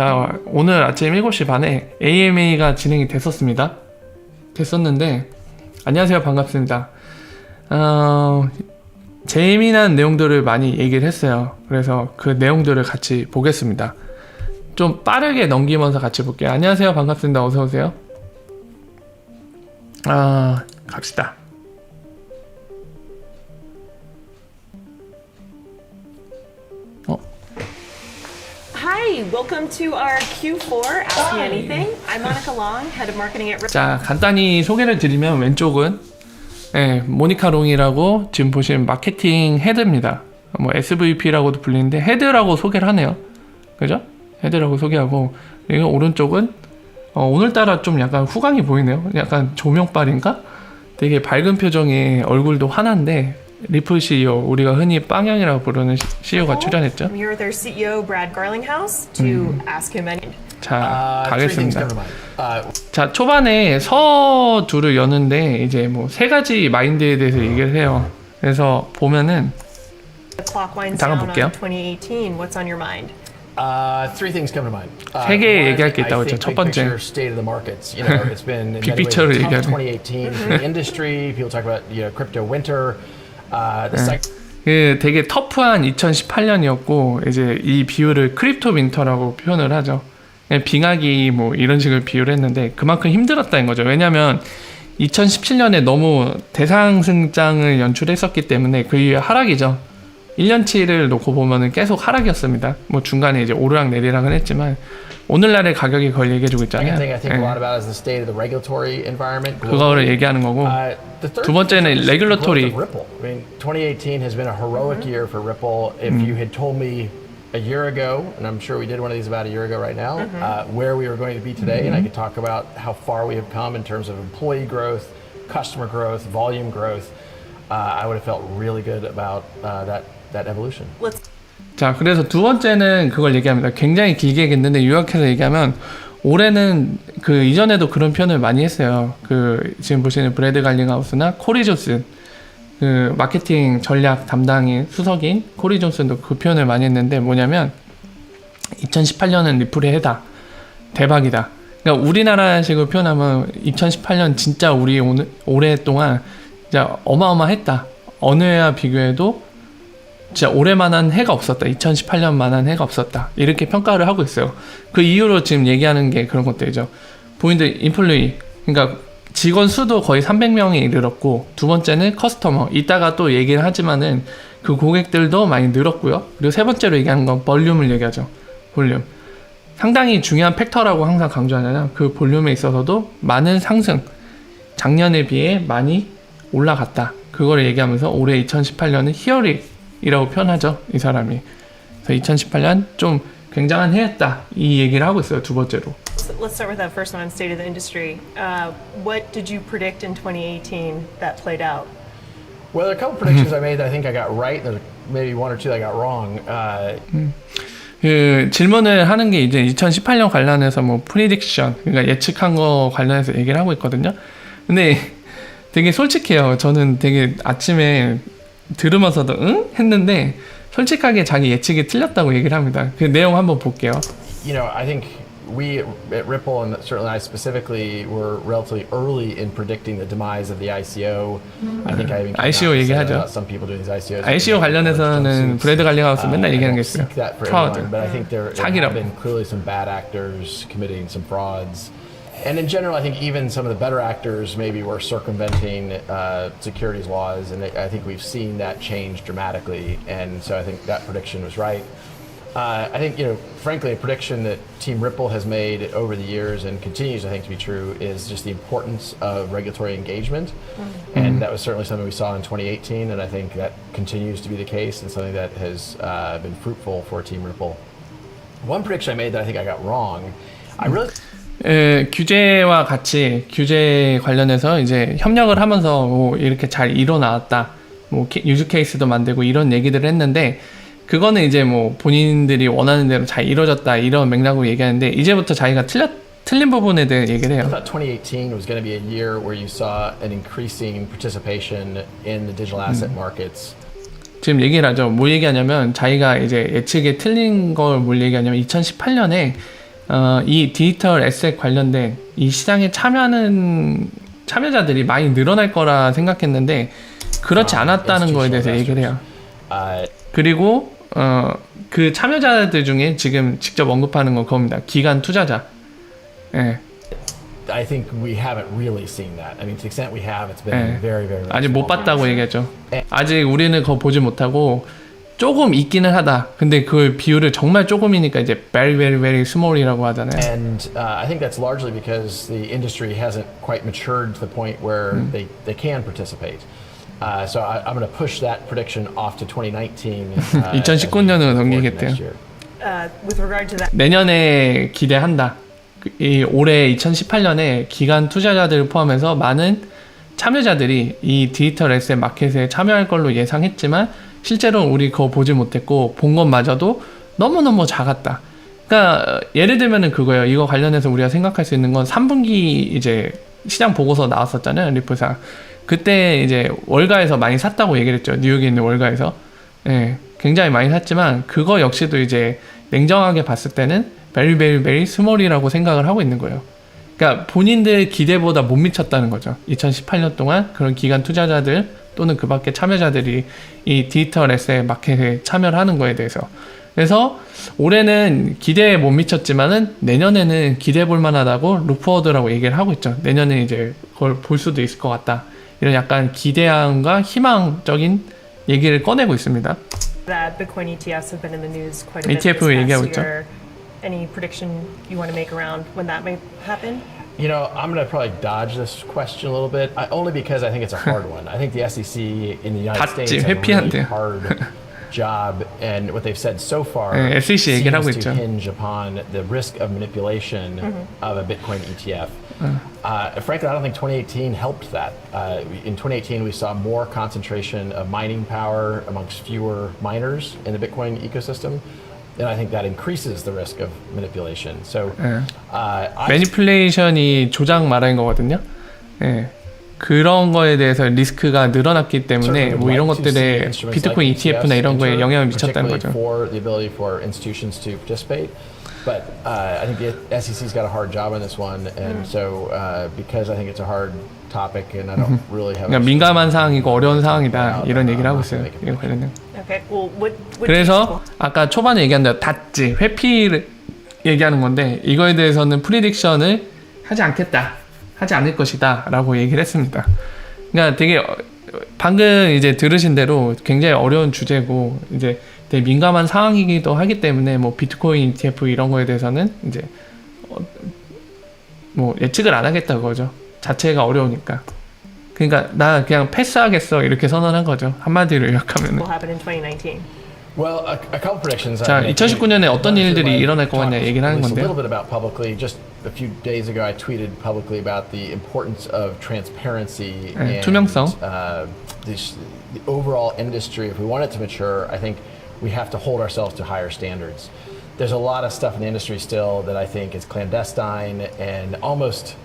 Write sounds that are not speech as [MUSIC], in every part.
자, 오늘 아침 7시 반에 AMA가 진행이 됐었습니다. 됐었는데, 안녕하세요. 반갑습니다. 어, 재미난 내용들을 많이 얘기를 했어요. 그래서 그 내용들을 같이 보겠습니다. 좀 빠르게 넘기면서 같이 볼게요. 안녕하세요. 반갑습니다. 어서오세요. 아, 갑시다. Hi, welcome to our Q4 Ask Me Anything. I'm Monica Long, head of marketing at. 자, 간단히 소개를 드리면 왼쪽은 예, 모니카 롱이라고 지금 보시는 마케팅 헤드입니다. 뭐 SVP라고도 불리는데 헤드라고 소개를 하네요. 그죠? 헤드라고 소개하고 그리고 오른쪽은 어, 오늘따라 좀 약간 후광이 보이네요. 약간 조명빨인가? 되게 밝은 표정의 얼굴도 환한데 리플 CEO 우리가 흔히 빵형이라고 부르는 CEO가 출연했죠. I'm here with our CEO Brad Garlinghouse to ask him any. 자, Uh, three things 가겠습니다. come to mind. Uh, 자 초반에 서 둘을 여는데 이제 뭐 세 가지 마인드에 대해서 얘기를 해요. 그래서 보면은 The clock winds 잠깐 down 볼게요. on 2018. What's on your mind? uh, three things come to mind. Uh, 세 개 one, 얘기할 게 I 있다고 think 했죠. 첫 big 번째. picture state of the markets. You know, it's been in 빅 many ways 픽처를 a tough 얘기하네. 2018 for the industry. People talk about you know crypto winter. Uh, the cycle 그 되게 터프한 2018년이었고 이제 이 비율을 크립토 윈터라고 표현을 하죠. 그냥 빙하기 뭐 이런 식으로 비유를 했는데 그만큼 힘들었다는 거죠. 왜냐하면 2017년에 너무 대상 승장을 연출했었기 때문에 그 이후에 하락이죠. 1년치를 놓고 보면은 계속 하락이었습니다. 뭐 중간에 이제 오르락 내리락은 했지만 오늘날의 가격이 그걸 얘기해주고 있잖아요. 예. environment. 그거를. 얘기하는 거고 Uh, 두 번째는 mean, 2018 has been a heroic year for Ripple. If you had told me a year ago, and I'm sure we did one of these about a year ago right now, uh, where we were going to be today, and I could talk about how far we have come in terms of employee growth, customer growth, volume growth, uh, I would have felt really good about uh, that that evolution. Let's 자, 그래서 두 번째는 그걸 얘기합니다. 굉장히 길게 얘기했는데 요약해서 얘기하면 올해는 그 이전에도 그런 표현을 많이 했어요. 그 지금 보시는 브래드 갈링하우스나 코리 존슨 그 마케팅 전략 담당인 수석인 코리 존슨도 그 표현을 많이 했는데 뭐냐면 2018년은 리플의 해다. 대박이다. 그러니까 우리나라식으로 표현하면 2018년 진짜 우리 오늘 오랫동안 진짜 어마어마했다. 어느 해와 비교해도 진짜 올해만한 해가 없었다. 2018년만한 해가 없었다. 이렇게 평가를 하고 있어요. 그 이유로 지금 얘기하는 게 그런 것들이죠. 본인들 인플루이, 그러니까 직원 수도 거의 300명에 이르렀고 두 번째는 커스터머. 이따가 또 얘기를 하지만은 그 고객들도 많이 늘었고요. 그리고 세 번째로 얘기하는 건 볼륨을 얘기하죠. 볼륨. 상당히 중요한 팩터라고 항상 강조하잖아요. 그 볼륨에 있어서도 많은 상승, 작년에 비해 많이 올라갔다. 그거를 얘기하면서 올해 2018년은 히어릭이라고 표현하죠. 이 사람이. 그래서 2018년 좀 굉장한 해였다. 이 얘기를 하고 있어요. 두 번째로. let's start with that first one on state of the industry. Uh, what did you predict in 2018 that played out? Well, there are a couple predictions I made that I think I got right. There's maybe one or two that I got wrong. Uh, 그 질문을 하는 게 이제 2018년 관련해서 뭐 프리딕션 그러니까 예측한 거 관련해서 얘기를 하고 있거든요. 근데 되게 솔직해요. 저는 되게 아침에 들으면서도 응 했는데 솔직하게 자기 예측이 틀렸다고 얘기를 합니다. 그 내용 한번 볼게요. you know, I think we at Ripple and certainly I specifically were relatively early in predicting the demise of the ICO. I think I even ICO 얘기하죠. some people doing these ICOs. ICO 관련해서는 브래드 갈링하우스 맨날 Uh, 얘기하는 게 있어요. 프라우드. but I think there, have been clearly some bad actors committing some frauds. And in general, I think even some of the better actors maybe were circumventing uh, securities laws, and I think we've seen that change dramatically. And so I think that prediction was right. Uh, I think, you know, frankly, a prediction that Team Ripple has made over the years and continues, I think, to be true is just the importance of regulatory engagement. And that was certainly something we saw in 2018, and I think that continues to be the case and something that has uh, been fruitful for Team Ripple. One prediction I made that I think I got wrong, I really 에, 규제와 같이 규제 관련해서 이제 협력을 하면서 뭐 이렇게 잘 일어나왔다. 뭐 케- 유즈 케이스도 만들고 이런 얘기들을 했는데 그거는 이제 뭐 본인들이 원하는 대로 잘 이루어졌다 이런 맥락으로 얘기하는데 이제부터 자기가 틀렸 틀린 부분에 대해 얘기를 해요. thought 2018 was going to be a year where you saw an increasing participation in the digital asset markets. 지금 얘기를 하죠. 뭐 얘기하냐면 자기가 이제 예측에 틀린 걸 뭘 얘기하냐면 2018년에 어, 이 디지털 에셋 관련된 이 시장에 참여하는 참여자들이 많이 늘어날 거라 생각했는데 그렇지 아, 않았다는 거에 대해서 얘기를 해요. Uh, 그리고 어, 그 참여자들 중에 지금 직접 언급하는 건 그겁니다. 기관 투자자. 예. I think we haven't really seen that. I mean, to the extent we have, it's been 예. very, very, 아직 못. 봤다고 얘기하죠. 예. 아직 우리는 그거 보지 못하고 조금 있기는 하다. 근데 그 비율을 정말 조금이니까 이제 very very very small이라고 하잖아요. And uh, I think that's largely because the industry hasn't quite matured to the point where Mm. they, they can participate. Uh, so I, I'm going to push that prediction off to 2019. Uh, as we 2019년으로 look forward to 넘기겠대요. Uh, with regard to that, 내년에 기대한다. 그- 이 올해 2018년에 기관 투자자들을 포함해서 많은 참여자들이 이 디지털 에셋 마켓에 참여할 걸로 예상했지만 실제로 우리 그거 보지 못했고 본 것마저도 너무너무 작았다. 그러니까 예를 들면은 그거예요. 이거 관련해서 우리가 생각할 수 있는 건 3분기 이제 시장 보고서 나왔었잖아요. 리플사. 그때 이제 월가에서 많이 샀다고 얘기를 했죠. 뉴욕에 있는 월가에서. 예. 굉장히 많이 샀지만 그거 역시도 이제 냉정하게 봤을 때는 베리 베리 스몰이라고 생각을 하고 있는 거예요. 그러니까 본인들 기대보다 못 미쳤다는 거죠. 2018년 동안 그런 기관 투자자들 또는 그 밖에 참여자들이 이 디지털 에셋 마켓에 참여를 하는 거에 대해서. 그래서 올해는 기대에 못 미쳤지만은 내년에는 기대해 볼 만하다고 루퍼워드라고 얘기를 하고 있죠. 내년에 이제 그걸 볼 수도 있을 것 같다. 이런 약간 기대함과 희망적인 얘기를 꺼내고 있습니다. that Bitcoin ETFs have been in the news quite a bit ETF this 얘기하고 있죠. any prediction you want to make around when that may happen? You know, I'm going to probably dodge this question a little bit, I, only because I think it's a hard one. I think the SEC in the United States has a really hard job, and what they've said so far seems to hinge upon the risk of manipulation mm-hmm. of a Bitcoin ETF. Uh, frankly, I don't think 2018 helped that. Uh, in 2018, we saw more concentration of mining power amongst fewer miners in the Bitcoin ecosystem. And I think that increases the risk of manipulation. So, 예. uh, I 매니플레이션이 조작 말하는 거거든요. 예. 그런 거에 대해서 리스크가 늘어났기 때문에 뭐 이런 것들에 비트코인 ETF나 이런 거에 영향을 미쳤다는 거죠. For the ability for institutions to participate, but uh, I think the SEC's got a hard job on this one, and so uh, because I think it's a hard topic, and I don't really have. 그러니까 민감한 사항이고 어려운 사항이다 이런 얘기를 하고 있어요. 이거 관련된. Okay. Well, what? what 그래서 아까 초반에 얘기한 대로 닫지 회피를 얘기하는 건데 이거에 대해서는 프리딕션을 하지 않겠다 하지 않을 것이다라고 얘기를 했습니다. 그러니까 되게 어, 방금 이제 들으신 대로 굉장히 어려운 주제고 이제 되게 민감한 상황이기도 하기 때문에 뭐 비트코인 ETF 이런 거에 대해서는 이제 어, 뭐 예측을 안 하겠다 그거죠. 자체가 어려우니까. 그러니까 나 그냥 패스하겠어 이렇게 선언한 거죠. 한마디로 2019? Well, a, a couple predictions. 자, I make. 2019년에 어떤 일들이 일어날 것 같냐 talked 얘기를 하는 건데요. A little bit about publicly. Just a few days ago, I tweeted publicly about the importance of transparency 네, and 투명성. uh, this, the overall industry. If we want it to mature, I think we have to hold ourselves to higher standards. There's a lot of stuff in the industry still that I think is clandestine and almost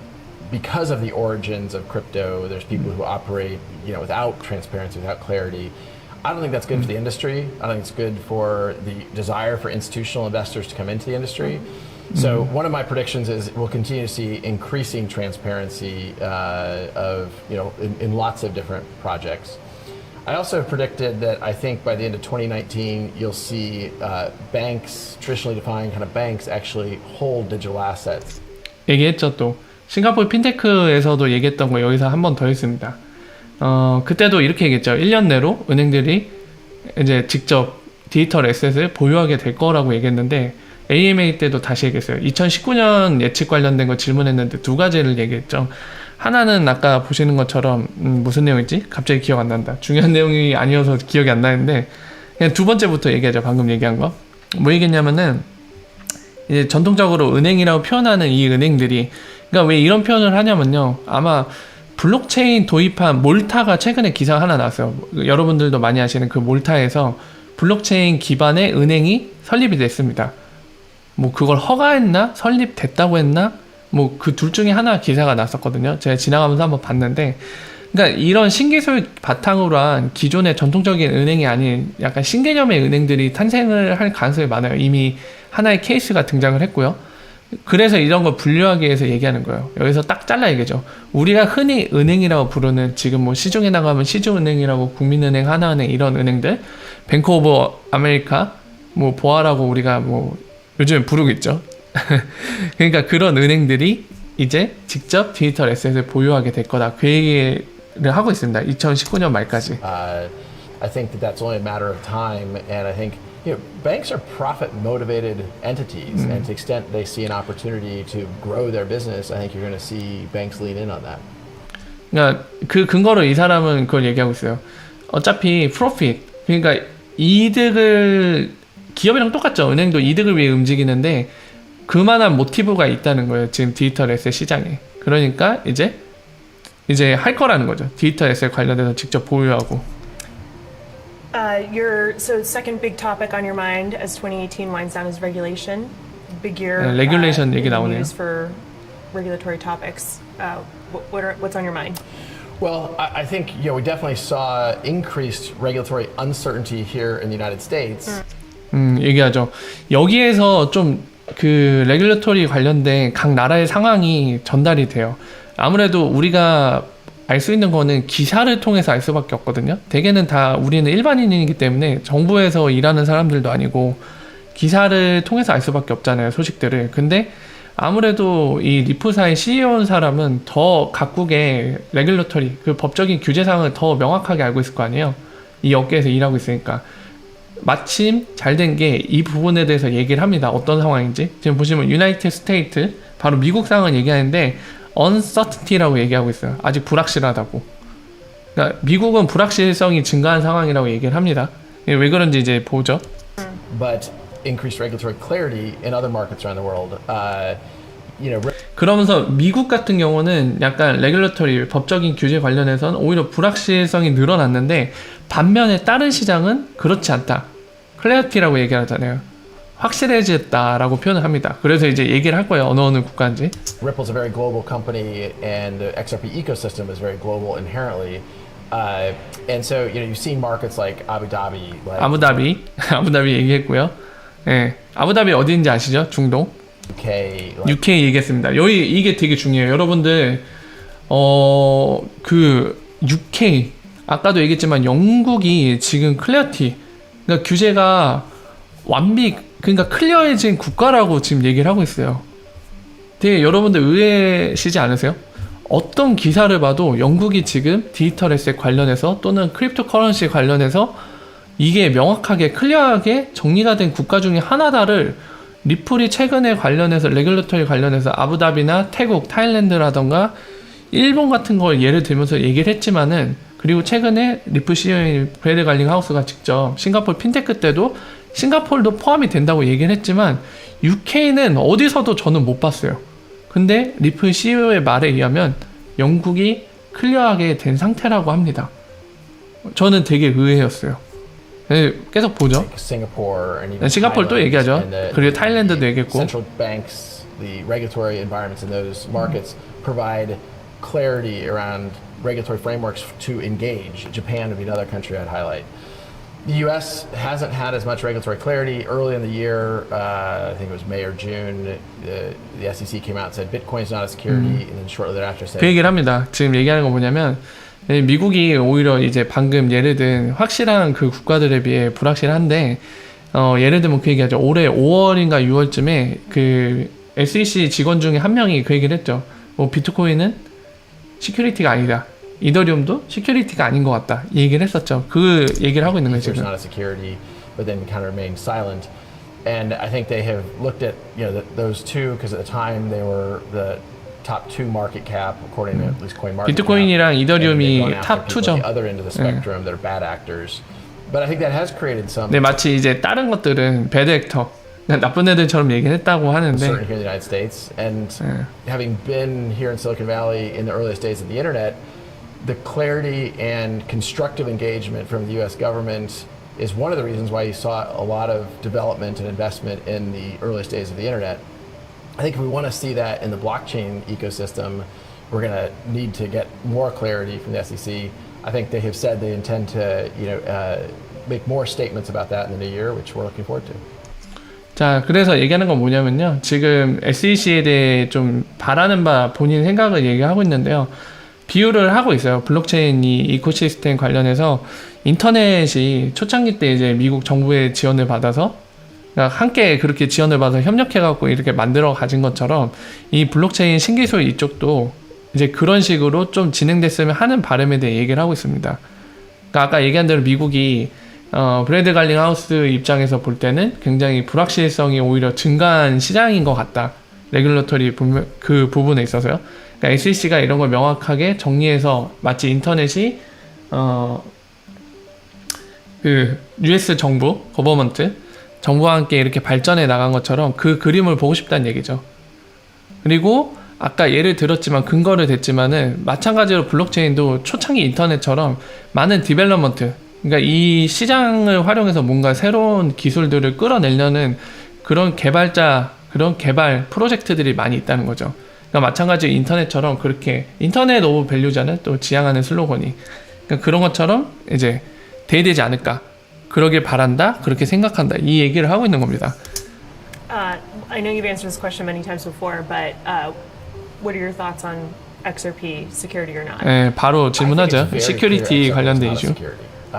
because of the origins of crypto, there's people who operate, you know, without transparency, without clarity. I don't think that's good for the industry. I think it's good for the desire for institutional investors to come into the industry. So one of my predictions is we'll continue to see increasing transparency uh, of, you know, in, in lots of different projects. I also predicted that I think by the end of 2019, you'll see uh, banks, traditionally defined kind of banks, actually hold digital assets. 얘기했죠 또 싱가포르 핀테크에서도 얘기했던 거 여기서 한 번 더 했습니다. 어 그때도 이렇게 얘기했죠. 1년 내로 은행들이 이제 직접 디지털 에셋을 보유하게 될 거라고 얘기했는데 AMA 때도 다시 얘기했어요. 2019년 예측 관련된 거 질문했는데 두 가지를 얘기했죠. 하나는 아까 보시는 것처럼 음, 무슨 내용이지? 갑자기 기억 안 난다. 중요한 내용이 아니어서 기억이 안 나는데 그냥 두 번째부터 얘기하죠. 방금 얘기한 거. 뭐 얘기했냐면은 이제 전통적으로 은행이라고 표현하는 이 은행들이 그러니까 왜 이런 표현을 하냐면요 아마 블록체인 도입한 몰타가 최근에 기사가 하나 나왔어요 여러분들도 많이 아시는 그 몰타에서 블록체인 기반의 은행이 설립이 됐습니다 뭐 그걸 허가했나 설립됐다고 했나 뭐 그 둘 중에 하나 기사가 났었거든요 제가 지나가면서 한번 봤는데 그러니까 이런 신기술 바탕으로 한 기존의 전통적인 은행이 아닌 약간 신개념의 은행들이 탄생을 할 가능성이 많아요. 이미 하나의 케이스가 등장을 했고요. 그래서 이런 걸 분류하기 위해서 얘기하는 거예요. 여기서 딱 잘라 얘기죠. 우리가 흔히 은행이라고 부르는 지금 뭐 시중에 나가면 시중은행이라고 국민은행, 하나은행 이런 은행들, 뱅크 오브 아메리카, 뭐 보아라고 우리가 뭐 요즘에 부르고 있죠. 그러니까 그런 은행들이 이제 직접 디지털 에셋을 보유하게 될 거다. 그 얘기를 하고 있습니다. 2019년 말까지. Uh, I think that that's only a matter of time, and I think you know banks are profit-motivated entities, and to the extent they see an opportunity to grow their business, I think you're going to see banks lean in on that. 그러니까 그 근거로 이 사람은 그걸 얘기하고 있어요. 어차피 프로핏 그러니까 이득을 기업이랑 똑같죠. 은행도 이득을 위해 움직이는데 그만한 모티브가 있다는 거예요. 지금 디지털 에셋 시장에. 그러니까 이제 이제 할 거라는 거죠. 디지털 에셋 관련해서 직접 보유하고. Uh, your so second big topic on your mind as 2018 winds down is regulation. Big year. 네, regulation uh, 얘기 나오네요. news for regulatory topics. Uh, what, are, what's on your mind? Well, I, I think you know we definitely saw increased regulatory uncertainty here in the United States. 음, 얘기하죠. 여기에서 좀 그 레귤레토리 관련된 각 나라의 상황이 전달이 돼요. 아무래도 우리가 알 수 있는 거는 기사를 통해서 알 수밖에 없거든요. 대개는 다 우리는 일반인이기 때문에 정부에서 일하는 사람들도 아니고 기사를 통해서 알 수밖에 없잖아요. 소식들을. 근데 아무래도 이 리프사의 CEO인 사람은 더 각국의 레귤러터리 그 법적인 규제상을 더 명확하게 알고 있을 거 아니에요. 이 업계에서 일하고 있으니까. 마침 잘 된 게 이 부분에 대해서 얘기를 합니다. 어떤 상황인지. 지금 보시면 유나이티드 스테이트 바로 미국 상황을 얘기하는데 uncertainty라고 얘기하고 있어요. 아직 불확실하다고. 그러니까 미국은 불확실성이 증가한 상황이라고 얘기를 합니다. 이게 왜 그런지 이제 보죠. but increased regulatory clarity in other markets around the world. Uh, you know, re- 그러면서 미국 같은 경우는 약간 레귤러터리 법적인 규제 관련해서는 오히려 불확실성이 늘어났는데 반면에 다른 시장은 그렇지 않다. 클래어티라고 얘기 하잖아요. 확실해졌다라고 표현을 합니다. 그래서 이제 얘기를 할 거예요. 어느 어느 국가인지. Ripple's a very global company, and the XRP ecosystem is very global inherently. Uh, and so, you know, you've seen markets like Abu Dhabi, like 아부다비, 아부다비 얘기했고요. 예, 아부다비 어디인지 아시죠? 중동. UK, like UK 얘기했습니다. 여기 이게 되게 중요해요. 여러분들 어그 UK 아까도 얘기했지만 영국이 지금 클리어티 그러니까 규제가 완비 그러니까 클리어해진 국가라고 지금 얘기를 하고 있어요. 되게 여러분들 의외시지 않으세요? 어떤 기사를 봐도 영국이 지금 디지털 에셋 관련해서 또는 크립토 커런시 관련해서 이게 명확하게 클리어하게 정리가 된 국가 중에 하나다를 리플이 최근에 관련해서 레귤러터리 관련해서 아부다비나 태국, 타일랜드라던가 일본 같은 걸 예를 들면서 얘기를 했지만은 그리고 최근에 CEO인 브래드 갈링 하우스가 직접 싱가포르 핀테크 때도 싱가포르도 포함이 된다고 얘기를 했지만 UK는 어디서도 저는 못 봤어요. 근데 리플 CEO의 말에 의하면 영국이 클리어하게 된 상태라고 합니다. 저는 되게 의외였어요. 네, 계속 보죠. 네, Thailand, 얘기하죠. 그리고 타일랜드도 얘기했고. The regulatory environments in those markets provide clarity around regulatory frameworks to engage. Japan would be another country I'd highlight. The U.S. hasn't had as much regulatory clarity. Early in the year, uh, I think it was May or June, the, the SEC came out and said Bitcoin's not a security, and then shortly thereafter said 그 얘기를 합니다. 지금 얘기하는 거 뭐냐면 예, 미국이 오히려 이제 방금 예를 든 확실한 그 국가들에 비해 불확실한데 어, 예를 들면 그 얘기하죠. 올해 5월인가 6월쯤에 그 SEC 직원 중에 한 명이 그 얘기를 했죠. 뭐 비트코인은 시큐리티가 아니다. 이더리움도 시큐리티가 아닌 것 같다. 이 얘기를 했었죠. 그 얘기를 하고 있는 거예요 지금. not a security, but then kind of remained silent. And I think they have looked at you know th those two because at the time they were the top two market cap according to at least coin market. 비트코인이랑 이더리움이 탑 two 투죠. The other end of the spectrum, that are bad actors. But I think that has created some 네, 마치 이제 다른 것들은 배드 액터, [LAUGHS] 나쁜 애들처럼 얘기했다고 하는데 uncertainty here in the United States. And having been here in Silicon Valley in the earliest days of the internet, the clarity and constructive engagement from the US government is one of the reasons why you saw a lot of development and investment in the earliest days of the internet. I think if we want to see that in the blockchain ecosystem, we're going to need to get more clarity from the SEC. I think they have said they intend to, you know, uh, make more statements about that in the new year, which we're looking forward to. 자, 그래서 얘기하는 건 뭐냐면요. 지금 SEC에 대해 좀 바라는 바 본인 생각을 얘기하고 있는데요. 비유를 하고 있어요. 블록체인 이 이코시스템 관련해서 인터넷이 초창기 때 이제 미국 정부의 지원을 받아서 그러니까 함께 그렇게 지원을 받아서 협력해갖고 이렇게 만들어 가진 것처럼 이 블록체인 신기술 이쪽도 이제 그런 식으로 좀 진행됐으면 하는 바람에 대해 얘기를 하고 있습니다. 그러니까 아까 얘기한 대로 미국이 어, 브래드 갈링 하우스 입장에서 볼 때는 굉장히 불확실성이 오히려 증가한 시장인 것 같다. 레귤러터리 분명- 그 부분에 있어서요. 그러니까 SEC가 이런 걸 명확하게 정리해서 마치 인터넷이 어, 그 US 정부, 거버먼트 정부와 함께 이렇게 발전해 나간 것처럼 그 그림을 보고 싶다는 얘기죠. 그리고 아까 예를 들었지만 근거를 댔지만은 마찬가지로 블록체인도 초창기 인터넷처럼 많은 디벨롭먼트 그러니까 이 시장을 활용해서 뭔가 새로운 기술들을 끌어내려는 그런 개발자 그런 개발 프로젝트들이 많이 있다는 거죠. 그러니까 마찬가지로 인터넷처럼 그렇게 인터넷 오브 밸류잖아요. 또 지향하는 슬로건이 그러니까 그런 것처럼 이제 대되지 않을까 그러길 바란다 그렇게 생각한다 이 얘기를 하고 있는 겁니다. Uh, I know you've answered this question many times before, but uh, what are your thoughts on XRP security or not? 예, 바로 질문하죠. 시큐리티 관련된 이슈.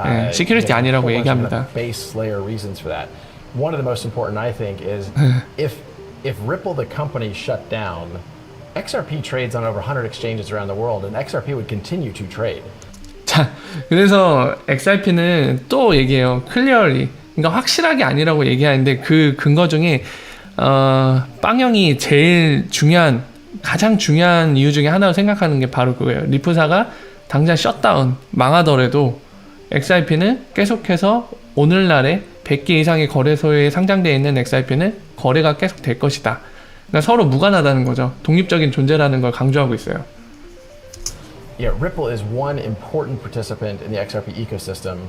예, 시큐리티 아니라고 얘기합니다. Base layer reasons for that. One of the most important, I think, is if if Ripple, the company, shut down, XRP trades on over 100 exchanges around the world, and XRP would continue to trade. 자, 그래서 XRP는 또 얘기해요. 클리어리. 그러니까 확실하게 아니라고 얘기하는데 그 근거 중에 어, 빵형이 제일 중요한 가장 중요한 이유 중에 하나로 생각하는 게 바로 그거예요. 리프사가 당장 셧다운 망하더라도 XRP는 계속해서 오늘날에 100개 이상의 거래소에 상장되어 있는 XRP는 거래가 계속 될 것이다. 그러니까 서로 무관하다는 거죠. 독립적인 존재라는 걸 강조하고 있어요. Yeah, Ripple is one important participant in the XRP ecosystem,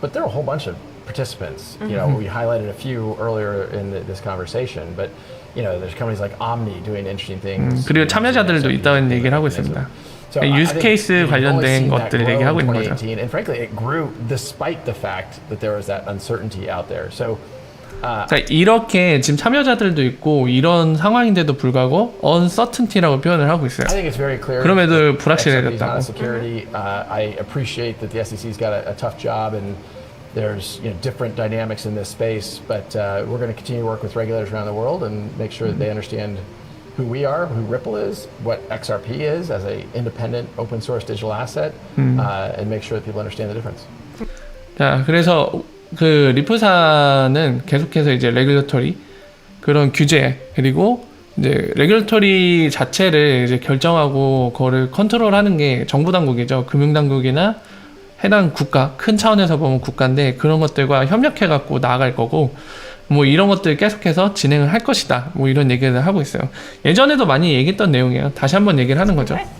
but there are a whole bunch of participants. You know, we highlighted a few earlier in the, this conversation, but you know, there's companies like Omni doing interesting things. 그리고 using 참여자들도 있다는 얘기를 하고. 있습니다. So I- I 유스 think 케이스 we've only 관련된 seen that 것들을 grow 얘기하고 in 있는 거죠. 2018, and frankly, it grew despite the fact that there was that uncertainty out there. So uh, 자, 이렇게 지금 참여자들도 있고 이런 상황인데도 불구하고 uncertainty라고 표현을 하고 있어요. I think it's very clear. 그럼에도 that 불확실해졌다고. XRP is not a security. Uh, I appreciate that the SEC's got a, a tough job and there's you know different dynamics in this space, but uh, we're going to continue to work with regulators around the world and make sure that they understand who we are, who Ripple is, what XRP is as a independent open source digital asset, uh, and make sure that people understand the difference. 자, 그래서 그 리프사는 계속해서 이제 레귤러터리 그런 규제 그리고 이제 레귤러터리 자체를 이제 결정하고 그거를 컨트롤하는 게 정부 당국이죠. 금융 당국이나 해당 국가 큰 차원에서 보면 국가인데 그런 것들과 협력해 갖고 나아갈 거고 뭐 이런 것들 계속해서 진행을 할 것이다. 뭐 이런 얘기를 하고 있어요. 예전에도 많이 얘기했던 내용이에요. 다시 한번 얘기를 하는 거죠. Okay.